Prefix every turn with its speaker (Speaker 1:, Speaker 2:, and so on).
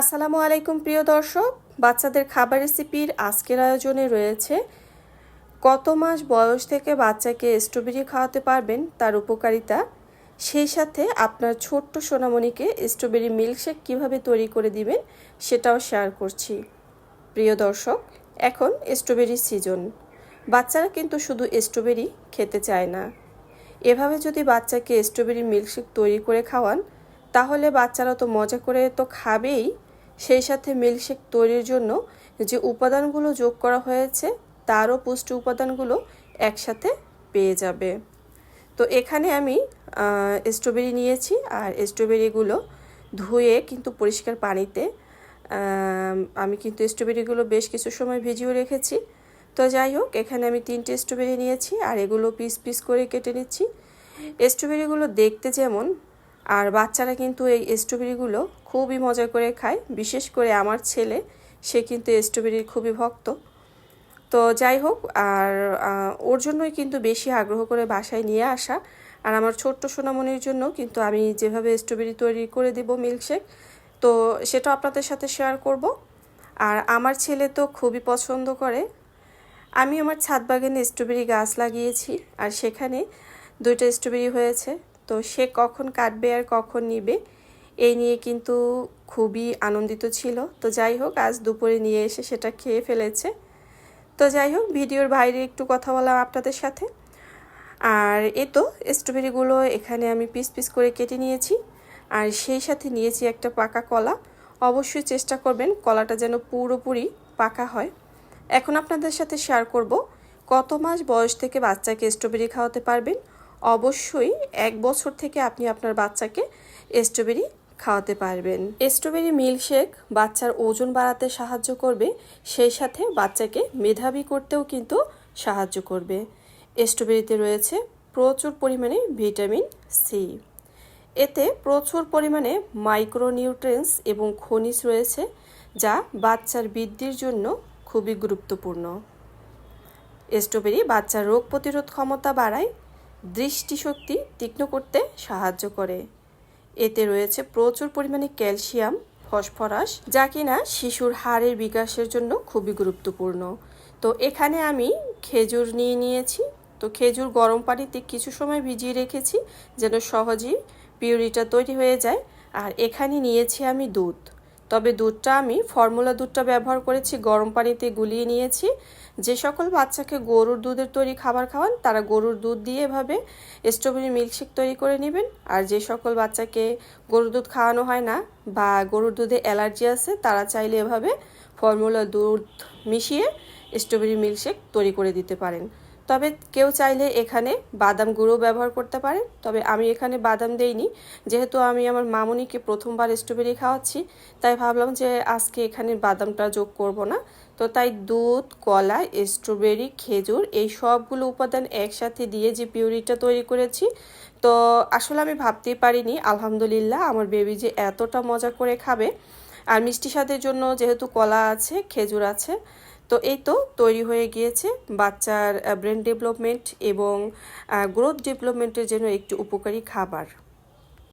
Speaker 1: আসসালামু আলাইকুম, প্রিয় দর্শক। বাচ্চাদের খাবার রেসিপির আজকের আয়োজনে রয়েছে, কত মাস বয়স থেকে বাচ্চাকে স্ট্রবেরি খাওয়াতে পারবেন তার উপকারিতা। সেই সাথে আপনার ছোট্ট সোনামণিকে স্ট্রবেরি মিল্কশেক কীভাবে তৈরি করে দিবেন সেটাও শেয়ার করছি। প্রিয় দর্শক, এখন স্ট্রবেরি সিজন। বাচ্চারা কিন্তু শুধু স্ট্রবেরি খেতে চায় না। এভাবে যদি বাচ্চাকে স্ট্রবেরি মিল্কশেক তৈরি করে খাওয়ান, তাহলে বাচ্চারা তো মজা করে তো খাবেই। সেই সাথে মিল্কশেক তৈরির জন্য যে উপাদানগুলো যোগ করা হয়েছে, তারও পুষ্টি উপাদানগুলো একসাথে পেয়ে যাবে। তো এখানে আমি স্ট্রবেরি নিয়েছি আর স্ট্রবেরিগুলো ধুয়ে কিন্তু পরিষ্কার পানিতে আমি কিন্তু স্ট্রবেরিগুলো বেশ কিছু সময় ভিজিয়ে রেখেছি। তো যাই হোক, এখানে আমি তিনটে স্ট্রবেরি নিয়েছি আর এগুলো পিস পিস করে কেটে নিচ্ছি। স্ট্রবেরিগুলো দেখতে যেমন আর বাচ্চারা কিন্তু এই স্ট্রবেরিগুলো খুবই মজা করে খায়। বিশেষ করে আমার ছেলে, সে কিন্তু স্ট্রবেরির খুবই ভক্ত। তো যাই হোক, আর ওর জন্যই কিন্তু বেশি আগ্রহ করে বাসায় নিয়ে আসা। আর আমার ছোট্ট সোনামনির জন্য কিন্তু আমি যেভাবে স্ট্রবেরি তৈরি করে দেব মিল্কশেক তো সেটা আপনাদের সাথে শেয়ার করব। আর আমার ছেলে তো খুবই পছন্দ করে। আমি আমার ছাদ বাগানে স্ট্রবেরি গাছ লাগিয়েছি, আর সেখানে দুইটা স্ট্রবেরি হয়েছে। তো সে কখন কাটবে আর কখন নিবে, এই নিয়ে কিন্তু খুবই আনন্দিত ছিল। তো যাই হোক, আজ দুপুরে নিয়ে এসে সেটা খেয়ে ফেলেছে। তো যাই হোক, ভিডিওর বাইরে একটু কথা বললাম আপনাদের সাথে। আর এ তো স্ট্রবেরিগুলো এখানে আমি পিস পিস করে কেটে নিয়েছি। আর সেই সাথে নিয়েছি একটা পাকা কলা। অবশ্যই চেষ্টা করবেন কলাটা যেন পুরোপুরি পাকা হয়। এখন আপনাদের সাথে শেয়ার করব, কত মাস বয়স থেকে বাচ্চাকে স্ট্রবেরি খাওয়াতে পারবেন? অবশ্যই এক বছর থেকে আপনি আপনার বাচ্চাকে স্ট্রবেরি খাওয়াতে পারবেন। স্ট্রবেরি মিল্কশেক বাচ্চার ওজন বাড়াতে সাহায্য করবে, সেই সাথে বাচ্চাকে মেধাবী করতেও কিন্তু সাহায্য করবে। স্ট্রবেরিতে রয়েছে প্রচুর পরিমাণে ভিটামিন সি এতে প্রচুর পরিমাণে মাইক্রোনিউট্রেন্স এবং খনিজ রয়েছে, যা বাচ্চার বৃদ্ধির জন্য খুবই গুরুত্বপূর্ণ। স্ট্রবেরি বাচ্চার রোগ প্রতিরোধ ক্ষমতা বাড়ায় দৃষ্টিশক্তি তীক্ষ্ণ করতে সাহায্য করে। এতে রয়েছে প্রচুর পরিমাণে ক্যালসিয়াম, ফসফরাস, যা কিনা শিশুর হাড়ের বিকাশের জন্য খুবই গুরুত্বপূর্ণ। তো এখানে আমি খেজুর নিয়ে নিয়েছি। তো খেজুর গরম পানিতে কিছু সময় ভিজিয়ে রেখেছি, যেন সহজেই পিউরিটা তৈরি হয়ে যায়। আর এখানে নিয়েছি আমি দুধ। তবে দুধটা আমি, ফর্মুলা দুধটা ব্যবহার করেছি, গরম পানিতে গুলিয়ে নিয়েছি। যে সকল বাচ্চাকে গরুর দুধের তৈরি খাবার খাওয়ান, তারা গরুর দুধ দিয়ে এভাবে স্ট্রবেরি মিল্কশেক তৈরি করে নেবেন। আর যে সকল বাচ্চাকে গরুর দুধ খাওয়ানো হয় না বা গরুর দুধে অ্যালার্জি আছে, তারা চাইলে এভাবে ফর্মুলা দুধ মিশিয়ে স্ট্রবেরি মিল্কশেক তৈরি করে দিতে পারেন। তবে কেউ চাইলে এখানে বাদাম গুঁড়ো ব্যবহার করতে পারে। তবে আমি এখানে বাদাম দেইনি। যেহেতু আমি আমার মামুনিকে প্রথমবার স্ট্রবেরি খাওয়াচ্ছি, তাই ভাবলাম যে আজকে এখানে বাদামটা যোগ করব না। তো তাই দুধ, কলা স্ট্রবেরি খেজুর এই সবগুলো উপাদান একসাথে দিয়ে যে পিউরিটা তৈরি করেছি, তো আসলে আমি ভাবতেই পারিনি। আলহামদুলিল্লাহ, আমার বেবি যে এতটা মজা করে খাবে। আর মিষ্টি স্বাদের জন্য যেহেতু কলা আছে, খেজুর আছে তো এই তো তৈরি হয়ে গিয়েছে বাচ্চার ব্রেন ডেভেলপমেন্ট এবং গ্রোথ ডেভেলপমেন্টের জন্য একটি উপকারী খাবার।